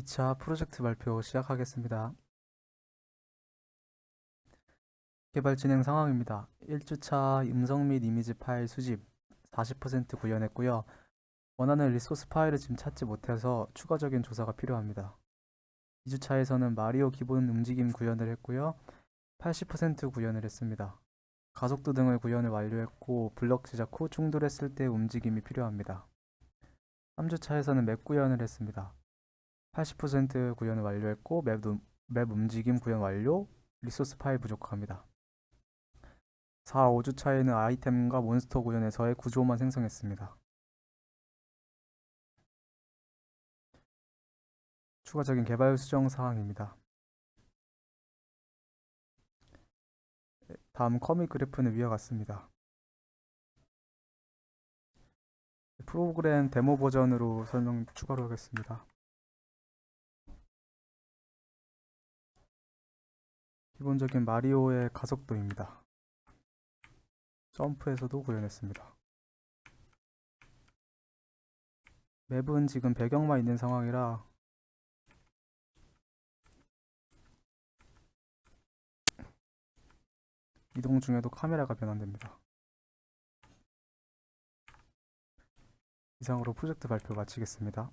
2차 프로젝트 발표 시작하겠습니다. 개발 진행 상황입니다. 1주차 음성 및 이미지 파일 수집 40% 구현했고요. 원하는 리소스 파일을 지금 찾지 못해서 추가적인 조사가 필요합니다. 2주차에서는 마리오 기본 움직임 구현을 했고요. 80% 구현을 했습니다. 가속도 등을 구현을 완료했고 블럭 제작 후 충돌했을 때 움직임이 필요합니다. 3주차에서는 맵 구현을 했습니다. 80% 구현을 완료했고 맵, 움- 맵 움직임 구현 완료, 리소스 파일 부족합니다. 4, 5주 차에는 아이템과 몬스터 구현에서의 구조만 생성했습니다. 추가적인 개발 수정 사항입니다. 네, 다음 커밋 그래프는 위와 같습니다. 프로그램 데모 버전으로 설명 추가로 하겠습니다. 기본적인 마리오의 가속도입니다. 점프에서도 구현했습니다. 맵은 지금 배경만 있는 상황이라 이동 중에도 카메라가 변환됩니다. 이상으로 프로젝트 발표 마치겠습니다.